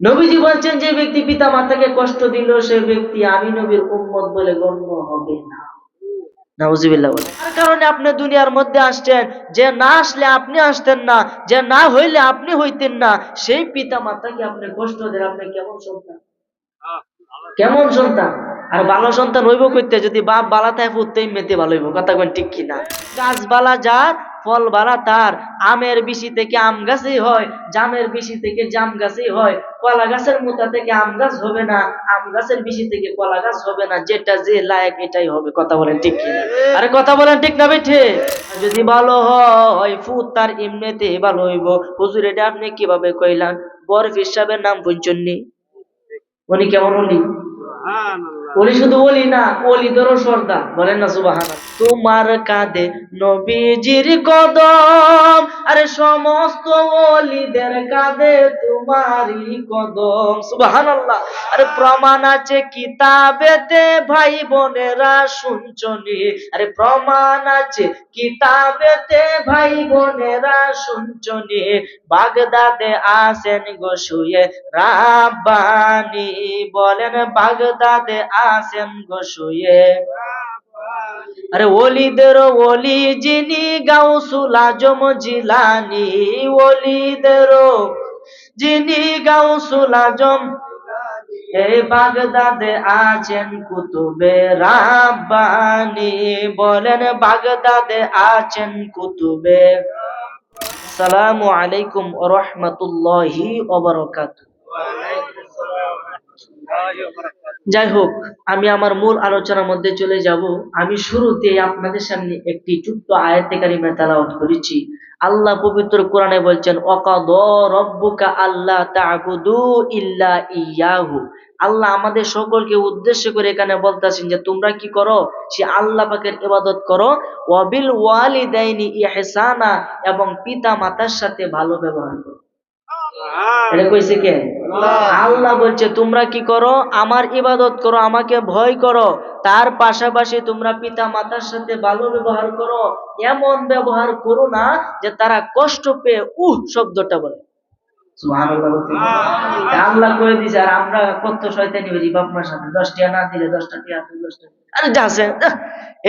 নবীজি বলছেন, যে ব্যক্তি পিতা মাতাকে কষ্ট দিল, সে ব্যক্তি আমি নবীর উম্মত বলে গণ্য হবে না। কারণে আপনি দুনিয়ার মধ্যে আসছেন, যে না আসলে আপনি আসতেন না, যে না হইলে আপনি হইতেন না, সেই পিতা মাতাকে আপনি কষ্ট দেন, আপনি কেমন সন্তান? কেমন সন্তান? আর ভালো সন্তান হইব কইতে, যদি বাপ বালা থাকে পুত্রই মেতে ভালো হইব, কথা কোন ঠিক কিনা? গাছ বালা যার ফল বালা তার। আমের বিশি থেকে আম গাছই হয়, জামের বিশি থেকে জাম গাছই হয়। কলা গাছের মোতা থেকে আম গাছ হবে না, আম গাছের বিচি থেকে কলা গাছ হবে না। যেটা যে লায়ক, এটাই হবে। কথা বলেন ঠিক আরে কথা বলেন ঠিক না বেঠে? যদি ভালো হয়, ফুত তার এমনিতে ভালো হইব। হুজুর এটা আপনি কীভাবে কইলাম বরফ সাহেবের নাম পঞ্চন্নি উনি কেমন উনি? ওলি শুধু ওলি না, ওলি ধরো সর্দার। বলেন না সুবাহান তোমার কাঁধে নবীজির কদম, আরে সমস্ত ওলিদের কাঁধে তোমারই কদম। সুবাহান আল্লাহ আরে প্রমাণ আছে কিতাবেতে ভাই বোনেরা শুনছনি? আরে প্রমাণ আছে কিতাবেতে ভাই বোনেরা শুনছনি? বাগদাদে আসেন গো শুয়ে, রাব্বানি। বলেন, বাগদাদে আসেন গো শুয়ে। আরে ওলিদের ওলি যিনি গাউসুল আজম জিলানি, ওলিদের যিনি গাউসুল আজম এই বাগদাদে আছেন কুতুবে রাব্বানি, বলেন বাগদাদে আছেন কুতুবে। সালামু আলাইকুম রাহমাতুল্লাহি ওয়া বারাকাতুহু। যাই হোক, আমি আমার মূল আলোচনার মধ্যে চলে যাব। আমি শুরুতে আপনাদের সামনে একটি ছোট্ট আয়াতে কারিমা তেলাওয়াত করেছি। আল্লাহ পবিত্র কোরআনে বলছেন অকাদ রব্বুকা আল্লাহ ইল্লা ইয়াহু। আল্লাহ আমাদের সকলকে উদ্দেশ্য করে এখানে বলতেছেন যে, তোমরা কি করো? সে আল্লাহ পাকের ইবাদত করো। ওয়াবিল ওয়ালিদাইনি ইহসানা এবং পিতা মাতার সাথে ভালো ব্যবহার করো। এটা কইছে কে? আল্লাহ বলছে তোমরা কি করো? আমার ইবাদত করো আমাকে ভয় করো। তার পাশাপাশি তোমরা পিতা মাতার সাথে ভালো ব্যবহার করো। এমন ব্যবহার করো না যে তারা কষ্ট পেয়ে উহ শব্দটা বলে। আল্লাহ কয়ে দিছে আর আমরা কত শয়তানি হয়েছি বাপ মার সাথে। দশ টাকা না দিলে দশটা দিলে দশটা আরে যাচ্ছে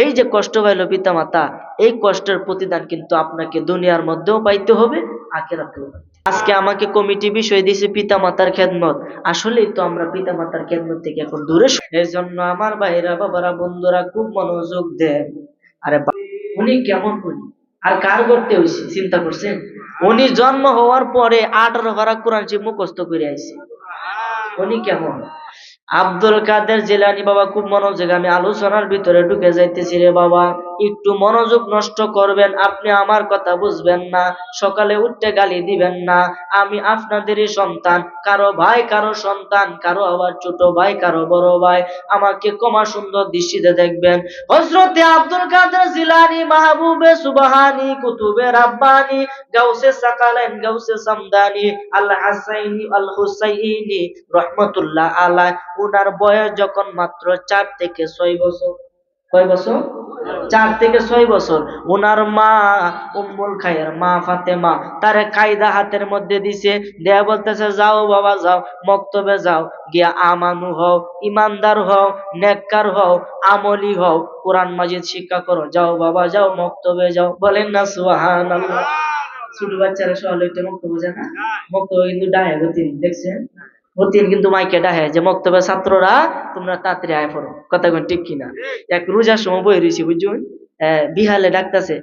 এই যে কষ্ট পাইলো পিতা মাতা এই কষ্টের প্রতিদান কিন্তু আপনাকে দুনিয়ার মধ্যেও পাইতে হবে আখেরাতেও পাইতে হবে। আজকে আমাকে কমিটি বিষয় দিয়েছে পিতা মাতার খেদমত। আসলেই তো আমরা পিতা মাতার খেদমত থেকে এখন দূরে এর জন্য আমার ভাইরা বাবারা, বন্ধুরা খুব মনোযোগ দেন। আরে উনি কেমন উনি? আর কার করতে হয়েছে চিন্তা করছেন? উনি জন্ম হওয়ার পরে আঠারো ভাড়া কোরআন সে মুখস্থ করে আইছে। উনি কেমন? আব্দুল কাদের জেলানি বাবা, খুব মনোযোগ। আমি আলোচনার ভিতরে ঢুকে যাইতেছি রে বাবা। একটু মনোযোগ নষ্ট করবেন, আপনি আমার কথা বুঝবেন না, সকালে উঠতে গালি দিবেন না। আমি আপনাদেরই সন্তান, কারও ভাই, কারও সন্তান, কারও আবার ছোট ভাই, কারও বড় ভাই। আমাকে কমা সুন্দর দৃষ্টিতে দেখবেন। হজরতে আব্দুল কাদের জিলানি মাহবুবে সুবাহানি, কুতুবে রাব্বানি, গাউসে সাকালেন গাউসে সামদানি, আল হাসাইনি, আল হুসাইনি, রহমতুল্লাহ আলাই উনার বয়স যখন মাত্র চার থেকে ছয় বছর। কয় বছর? চার থেকে ছয় বছর। উনার মা উম্মুল খায়ের মা ফাতেমা, তারে কায়দা হাতের মধ্যে দিছে। দেয়া বলতেছে, যাও বাবা, যাও, মক্তবে যাও। গিয়া আমানু হও, ইমানদার হও, নেককার হও, আমলি হও। কোরআন মাজিদ শিক্ষা করো। যাও বাবা, যাও, মক্তবে যাও। বলেন না, সুবহানাল্লাহ। ছোট বাচ্চারা সহ মক্তব্য মক্তবে যায় না? মক্তবে কিন্তু ডাহে গতি দেখছেন? হতিন কিন্তু মাইকে ডাহে, যে মক্তবে ছাত্ররা তোমরা তাড়াতাড়ি আয় পড়ো। কথা কোন ঠিক কিনা? এক রোজার সময় বই রয়েছি বুঝুন বিহালে ডাকতেছে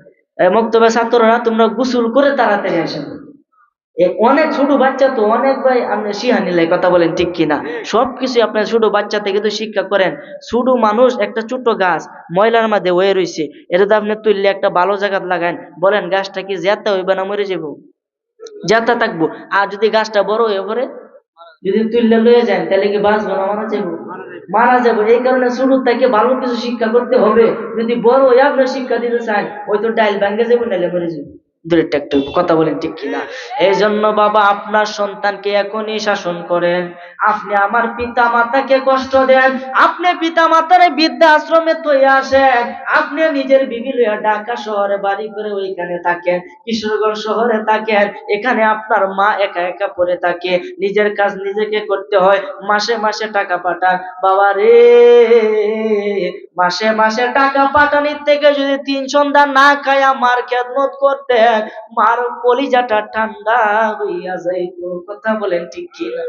মক্তবে ছাত্ররা তোমরা গোসল করে তাড়াতাড়ি আসে অনেক ছোট বাচ্চা তো, অনেক ভাই আপনি শিহানি লাই কথা বলেন ঠিক কিনা? সবকিছু আপনার ছোট বাচ্চা থেকে তো শিক্ষা করেন। ছোট মানুষ একটা ছোট গাছ, ময়লার মধ্যে হয়ে রয়েছে এটা তো আপনি তুললে একটা ভালো জায়গা লাগান। বলেন, গাছটা কি জেতা হইবে না মরে যাব জেতা থাকব। আর যদি গাছটা বড় হয়ে পড়ে যদি তুললে লয়ে যান, তাহলে কি বাস না মারা যাব? মারা যাব। এই কারণে শুরু থেকে ভালো কিছু শিক্ষা করতে হবে। যদি বড় হয়ে আপনার শিক্ষা দিতে চান ওই তো ডাইল ভাঙ্গে যাব নাহলে মরে যাব। দূরেরটা একটু কথা বলেন ঠিক কিনা? এই জন্য বাবা, আপনার সন্তানকে এখনই শাসন করেন। আপনি আমার পিতা মাতাকে কষ্ট দেন। আপনি পিতা মাতার বৃদ্ধা আশ্রমে তৈরি আসেন। আপনি নিজের বিবি ঢাকা শহরে বাড়ি করে ওইখানে থাকেন, কিশোরগঞ্জ শহরে থাকেন। এখানে আপনার মা একা একা পড়ে থাকে। নিজের কাজ নিজেকে করতে হয়। মাসে মাসে টাকা পাঠান। বাবা রে, মাসে মাসে টাকা পাঠানির থেকে যদি তিন সন্ধ্যা না খায়া মার খেদমত করতেন মার কলিজাটা ঠান্ডা হইয়া যাইতো কথা বলেন ঠিক কিনা?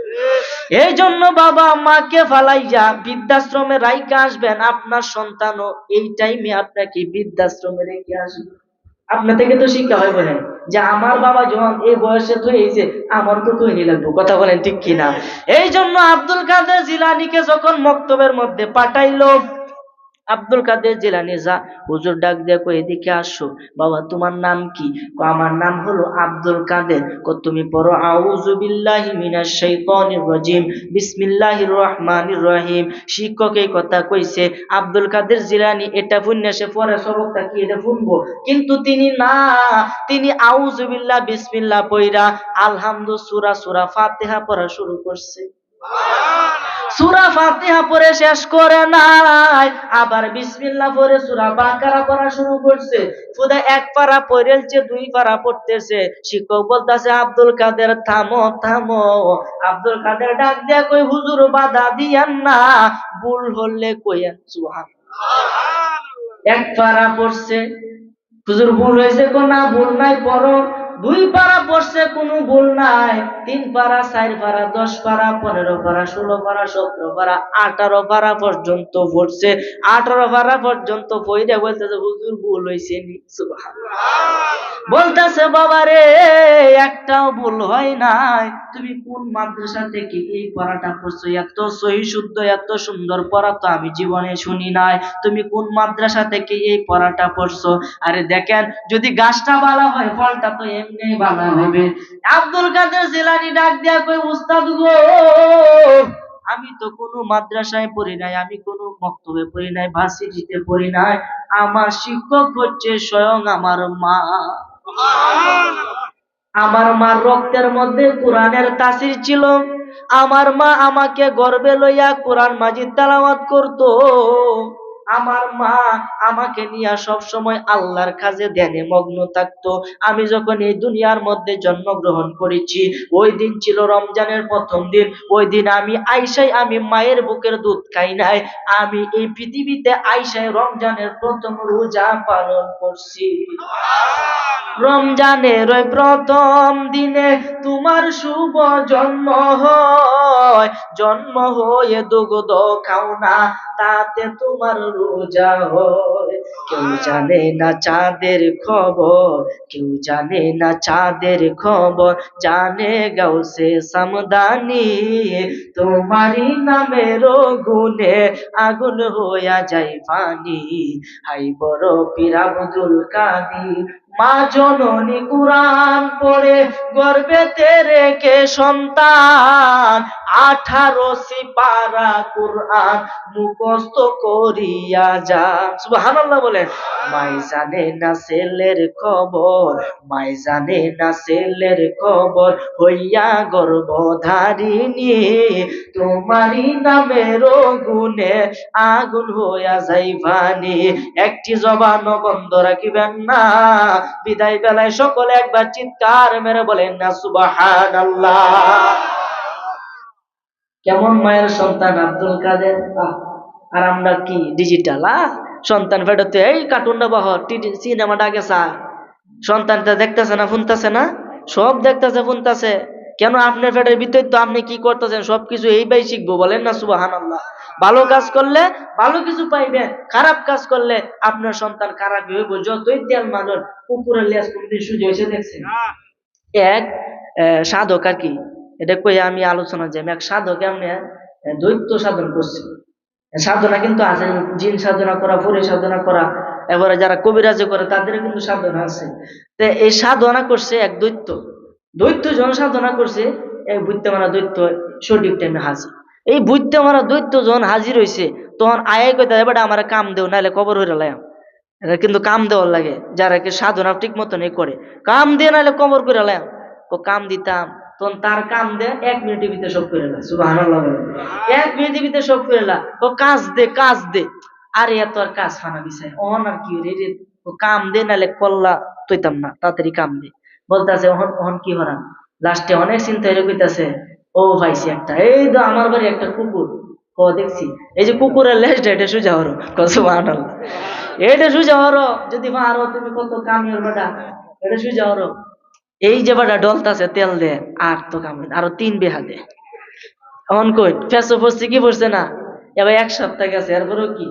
এই জন্য বাবা মাকে ফালাইয়া বৃদ্ধাশ্রমে রাইকা আসবেন আপনার সন্তানও। এই টাইমে আপনাকে বৃদ্ধাশ্রমে রেখে আসবে। আপনার থেকে তো শিক্ষা হয় বলেন যে আমার বাবা যখন এই বয়সে তো হয়েছে আমার তো তৈরি লাগবো। কথা বলেন ঠিক কিনা? এই জন্য আব্দুল কাদের জিলানিকে যখন মক্তবের মধ্যে পাঠাইলো আব্দুল কাদের জিলানি, যা, হুজুর ডাক দিয়ে কই, এদিকে আসো। বাবা, তোমার নাম কি? কো আমার নাম হলো আব্দুল কাদের। কো তুমি পড়ো, আউযু বিল্লাহি মিনাশ শাইতানির রাজিম। বিসমিল্লাহির রহমানির রহিম। শিক্ষক এই কথা কইছে, আব্দুল কাদের জিলানি, এটা ফুন্নে সে পরে সবকটা কি এটা ফুনবো কিন্তু তিনি না, তিনি আউযু বিল্লাহ, বিসমিল্লাহ পইরা আলহামদু সূরা সূরা ফাতিহা পড়া শুরু করছে। সুরা ফাতিহা পরে শেষ করে নাই। আবার বিসমিল্লাহ পরে সুরা বাকারা পড়া শুরু করছে। খুদা এক পারা পড়েছে দুই পারা পড়তেছে। শিক্ষক বলতেছে, আব্দুল কাদের, থামো থামো। আব্দুল কাদের ডাক দিয়া কই হুজুর, বাধা দিয়ান না। ভুল হলে কইয়েন সুহান এক পারা পড়ছে। হুজুর, ভুল হয়েছে কো না? ভুল নাই, পড়ো। দুই পারা পড়ছে, কোনো ভুল নাই। তিন পারা চার পারা দশ পারা পনেরো পারা ষোলো পারা সতেরো পারা আঠারো পারা পর্যন্ত পড়ছে। আঠারো পারা পর্যন্ত পইরা বলতেছে, হুজুর, ভুল হয়েছে বলতেছে, বাবা রে, একটাও ভুল হয় নাই। তুমি কোন মাদ্রাসা থেকে এই পড়াটা পড়ছো? এত সহি শুদ্ধ, এত সুন্দর পড়া তো আমি জীবনে শুনি নাই। তুমি কোন মাদ্রাসা থেকে এই পড়াটা পড়ছো? আরে দেখেন, যদি গাছটা ভালো হয়, ফলটা তো এমনি আব্দুল কাদের জেলানি ডাক দিয়া কই উস্তাদ গো, আমি তো কোনো মাদ্রাসায় পড়ি নাই, আমি কোনো মক্তবে পড়ি নাই, ভার্সিটিতে পড়ি নাই। আমার শিক্ষক হচ্ছে স্বয়ং আমার মা। আমার মার রক্তের মধ্যে কোরআনের তাসির ছিল। আমার মা আমাকে গর্বে লইয়া কোরআন মাজিদ তালাওয়াত করতো। আমার মা আমাকে নিয়ে সব সময় আল্লাহর কাজে ধ্যানে মগ্ন থাকতো। আমি যখন এই দুনিয়ার মধ্যে জন্মগ্রহণ করেছি ওই দিন ছিল রমজানের প্রথম দিন। ওই দিন আমি আইসাই আমি মায়ের বুকের দুধ খাই নাই। আমি এই পৃথিবীতে আইসাই রমজানের প্রথম রোজা পালন করছি। রমজানের ওই প্রথম দিনে তোমার শুভ জন্ম হয়। জন্ম হয়ে দুগ্ধ খাও না তাতে তোমার রোজা হয়। কেউ জানে না চাঁদের খবর, কেউ জানে না চাঁদের খবর। জানে গাউসে সামদানি, তোমারই নামের গুনে আগুন হইয়া যায় পানি হাই বড় পীর কাদি মা জননী কুরআন পড়ে গর্বেতে রেখে সন্তান? আঠারো সিপারা কুরআন মুখস্থ করিয়া যান। সুবহানাল্লাহ বলেন, মাই জানে না ছেলের খবর, মাই জানে না ছেলের খবর, হইয়া গর্ভধারিণী। তোমারই নামের গুণে আগুন হইয়া যাইবানি। একটি জবান বন্ধ রাখিবেন না। বিদায় বেলায় সকলে একবার চিৎকার মেরে বলেন, না সুবাহান কেমন মায়ের সন্তান আব্দুল কাদের? আর আমরা কি ডিজিটাল সন্তান ফেরত, এই কার্টুনটা বহ সিনেমাটা গেছা সন্তানটা দেখতেছে না ফুনতেছে না? সব দেখতেছে, শুনতেছে। কেন আপনার পেটের ভিতরে তো আপনি কি করতেছেন? সবকিছু এইবাই শিখব বলেন না সুবাহান আল্লাহ ভালো কাজ করলে ভালো কিছু পাইবেন খারাপ কাজ করলে আপনার সন্তান খারাপ হইব যতই তেল মানুষ কুকুরের লেজ কোনদিন সুযোগ হয়েছে দেখছেন? এক সাধক আর কি? এটা কই আমি আলোচনা যাই এক সাধক এমনি আহ, দৈত্য সাধন করছে। সাধনা কিন্তু আছে জিন সাধনা করা ফুরে সাধনা করা এবারে যারা কবিরাজে করে তাদের কিন্তু সাধনা আছে। তো এই সাধনা করছে এক দৈত্য। দৈত্য যখন সাধনা করছে এই বুঝতে মারা দৈত্য সঠিক টাইমে হাজির। এই বুঝতে মারা দৈত্য যখন হাজির হয়েছে তখন আয় কইতে এবার আমার কাম দেও নাহলে কবর হয়ে লাম এটা কিন্তু কাম দেওয়ার লাগে যারা কি সাধনা ঠিক মতনই করে। কাম দিয়ে নাহলে কবর করে লাম ও কাম দিতাম। তখন তার কাম দে এক মিনিটের ভিতরে সব করে বলেন। এক মিনিটের ভিতরে সব করে ও কাজ দে কাজ দে। আরে এত আর কাজ ফানা বিষয়, অন আর কি রে ও কাম দে নাহলে কল্লা তৈতাম না, তাড়াতাড়ি কাম দে। বলতেছে, অহন কি হরান লাস্টে অনেক চিন্তা হয়ে কইতাছে, ও ভাইছি একটা, এই তো আমার বাড়ি একটা কুকুর। ও দেখছি, এই যে কুকুরের লেজটা, এটা সুজা হরো। কত আল্লাহ এটা সুজা হরো, যদি মারো তুমি কত কামিয়ার বেটা, এটা সুজা হরো। এই যে বেটা ডলতাছে তেল দে আর তো কাম আরও তিন বেহা দে। এমন কই ফেসো ফসি কি পড়ছে না? এবার এক সপ্তাহ গেছে, এরপরেও কি?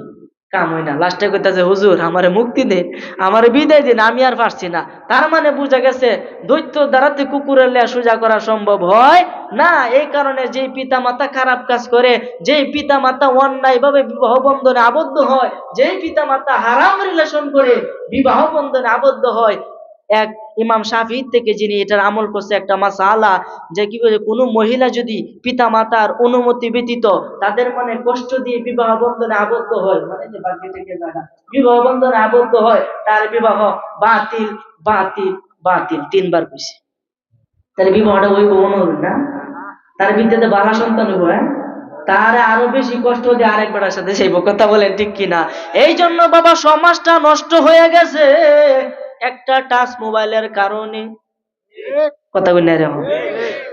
কাম হয় না। লাস্টে কইতাছে, হুজুর, আমারে মুক্তি দে, আমারে বিদায় দিন, আমি আর পারছি না। তার মানে বোঝা গেছে, দৈত্য দ্বারাতে কুকুরের লেয়া সোজা করা সম্ভব হয় না। এই কারণে যেই পিতা মাতা খারাপ কাজ করে, যেই পিতা মাতা অন্যায় ভাবে বিবাহ বন্ধনে আবদ্ধ হয়, যেই পিতা মাতা হারাম রিলেশন করে, বিবাহ বন্ধনে আবদ্ধ হয় এক ইমাম শাফি থেকে যিনি এটার আমল করছে একটা মাসালা, যে কি বলে, কোনো মহিলা যদি পিতা মাতার অনুমতি ব্যতীত তাদের মনে কষ্ট দিয়ে বিবাহ বন্ধনে আবদ্ধ হয় মানে বিবাহ বন্ধনে আবদ্ধ হয়, তার বিবাহ বাতিল বাতিল বাতিল, তিনবার কইছে। তাহলে বিবাহটা ওই কখন হবে না? তার ভিত্তিতে বালা সন্তান হইব হ্যাঁ? তার আরও বেশি কষ্ট দিয়ে আরেক বেটার সাথে সেই কথা বলেন ঠিক কিনা? এই জন্য বাবা, সমাজটা নষ্ট হয়ে গেছে। একটা টাচ মোবাইলের কারণে কথা বলি না?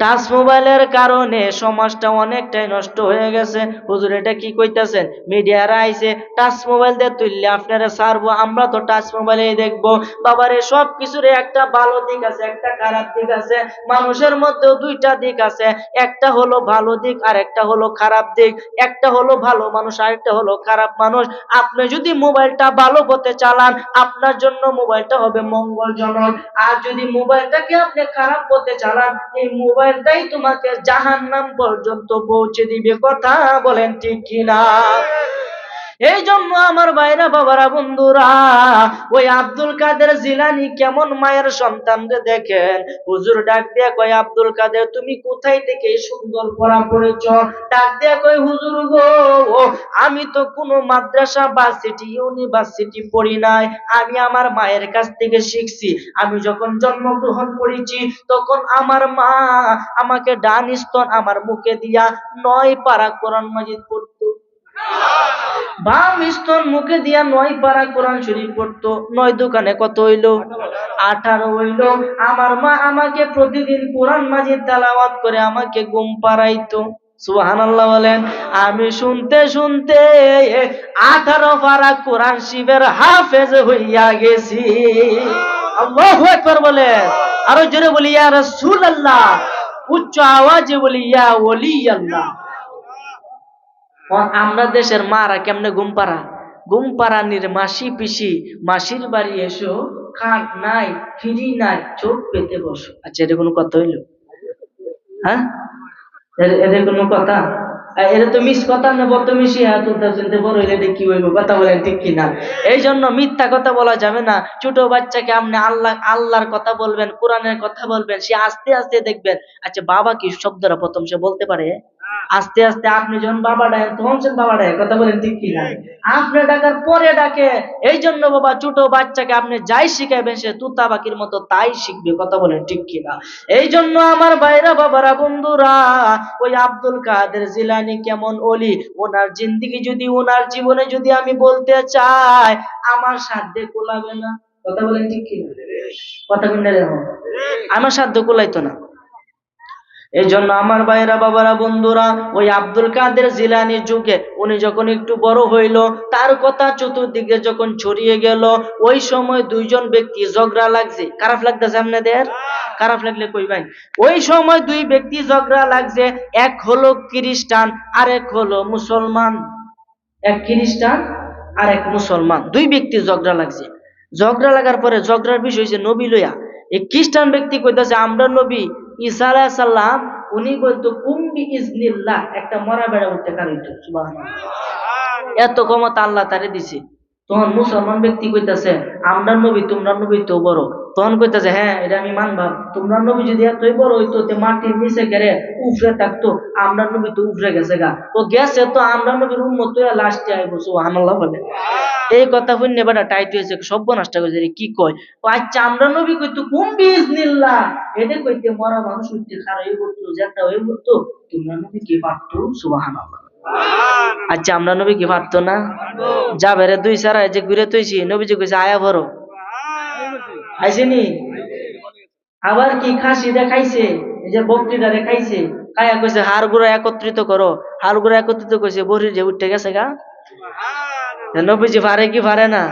টাচ মোবাইলের কারণে সমাজটা অনেকটাই নষ্ট হয়ে গেছে। হুজুর, এটা কি কইতাছেন? মিডিয়ারা আইছে, টাচ মোবাইল দিয়ে তুললে আপনারা ছাড়বো, আমরা তো টাচ মোবাইলেই দেখব। বাবারে সব কিছুর একটা ভালো দিক আছে, একটা খারাপ দিক আছে। মানুষের মধ্যেও দুইটা দিক আছে, একটা হলো ভালো দিক আর একটা হলো খারাপ দিক। একটা হলো ভালো মানুষ আর একটা হলো খারাপ মানুষ। আপনি যদি মোবাইলটা ভালো পথে চালান, আপনার জন্য মোবাইলটা হবে মঙ্গলজনক। আর যদি মোবাইলটাকে আপনি খারাপ পথে চালান, এই মোবাইলটাই তোমাকে জাহান্নাম পর্যন্ত পৌঁছে দিবে কথা বলেন ঠিক কিনা? এই জন্য আমার ভাইরা, বাবারা, বন্ধুরা, ওই আব্দুল কাদের জিলানি কেমন মায়ের সন্তান রে দেখেন? হুজুর ডাক দিয়া কয়, আব্দুল কাদের, তুমি কোথায় থেকে সুন্দর পড়া পড়েছ? ডাক দিয়া কয়, হুজুর গো, আমি তো কোনো মাদ্রাসা বা সিটি ইউনিভার্সিটি পড়ি নাই। আমি আমার মায়ের কাছ থেকে শিখছি। আমি যখন জন্মগ্রহণ করেছি, তখন আমার মা আমাকে ডান স্তন আমার মুখে দিয়া নয় পারা কোরআন মাজিদ পড়তো। বাম স্তন মুখে দিয়া নয় পারা কোরআন শরীফ পড়তো, নয় দোকানে কত হইল? আঠারো হইল। আমার মা আমাকে প্রতিদিন কোরআন মাঝে তেলাওয়াত করে আমাকে গুম পাড়াইতো। সুবহানাল্লাহ বলেন, আমি শুনতে শুনতে আঠারো পারা কোরআন শিবের হাফেজ হইয়া গেছি। আল্লাহু আকবার বলেন। আরও জোরে বলি, ইয়া রাসূলুল্লাহ। উচ্চ আওয়াজে বলি, ইয়া ওলি আল্লাহ আমরা দেশের মারা কেমনে ঘুম পাড়া? ঘুম পাড়ানির মাসি পিসি, মাসির বাড়ি এসো, খাট নাই, ফিরি নাই, চোখ পেতে বসো। আচ্ছা এটা কোনো কথা হইল? হ্যাঁ? এদের কোনো কথা? এটা তো মিস কথা না বলতো মিশি হ্যাঁ তুলতে শুনতে বড় হইলে এটা কি হইব? কথা বলেন ঠিক কিনা? এই জন্য মিথ্যা কথা বলা যাবে না। ছোট বাচ্চাকে আপনি আল্লাহ, আল্লাহর কথা বলবেন, কোরআনের কথা বলবেন, সে আস্তে আস্তে দেখবেন। আচ্ছা বাবা কি শব্দটা প্রথম সে বলতে পারে? আস্তে আস্তে আপনি যখন বাবা ডাকেন তখন সে বাবা ডাকে কথা বলেন ঠিক কিনা? আপনি ডাকার পরে ডাকে এই জন্য বাবা ছোট বাচ্চাকে আপনি যাই শিখাবেন সে তুতা বাকির মতো তাই শিখবে কথা বলেন ঠিক কিনা? এই জন্য আমার ভাইরা বাবারা বন্ধুরা ওই আব্দুল কাদের জিলানি কেমন অলি ওনার জিন্দিগি যদি ওনার জীবনে যদি আমি বলতে চাই আমার সাধ্যে কোলাবে না। কথা বলেন ঠিক কিনা? কথা কিনা আমার? আমার সাধ্য কোলাইতো না। এই জন্য আমার ভাইরা বাবারা, বন্ধুরা, ওই আব্দুল কাদের জিলানির যুগে উনি যখন একটু বড় হইল, তার কথা চতুর্দিকে যখন ছড়িয়ে গেল, ওই সময় দুইজন ব্যক্তি ঝগড়া লাগছে। খারাপ লাগতেছে আপনাদের? খারাপ লাগলে কই ভাই? ওই সময় দুই ব্যক্তি ঝগড়া লাগছে, এক হলো খ্রিস্টান আর এক হলো মুসলমান। এক খ্রিস্টান আর এক মুসলমান। দুই ব্যক্তি ঝগড়া লাগছে। ঝগড়া লাগার পরে ঝগড়ার বিষয় হয়েছে নবী লইয়া। এই খ্রিস্টান ব্যক্তি কইতাছে, আমরা নবী ঈসা আলাহ সাল্লাম উনি বলতো কুম্বি ইজনিল্লাহ একটা মরা বেড়া উঠতে কারিত এত ক্ষমতা আল্লাহ তারে দিছে। তখন মুসলমান ব্যক্তি কইতাছে আমরা নবী তোমরা নবী তো বড়। তখন কইতাছে হ্যাঁ এটা আমি মানবাম। তোমরা নবী যদি এতই বড় হইতো তে মাটির নিচে গেলে উফরে থাকতো আমরা নবী তো উফরে গেছে গা। তো গেছে তো আমরা নবীর উম্মত লাস্টে আইব সুবহানাল্লাহ বলে। এই কথা শুনে বেটা টাইট হয়েছে সব্য নষ্ট করেছে রে, কি কয়? ও আচ্ছা আমরা নবী কইতো কুম বিজনিল্লাহ? এটা কইতে মরা মানুষ উঠতে খারাপ হয়ে পড়তো যেটা হয়ে পড়তো। তোমরা নবী কি পারতো সুবহানাল্লাহ আচ্ছা আমরা নবী কি পারতো না? যাবে রে দুই সারা যে ঘুরে তুইছি নবীজি কইছে আয়া ভরো। আইসেনি? আবার কি খাসি দেখাইছে? এই যে বক্তৃতা দেখাইছে। কায়া কইছে হাড় গুড়া একত্রিত করো। হাড় গুড়া একত্রিত কইছে বরির যে উঠে গেছে গা? নবীজি পারে কি ভারে না?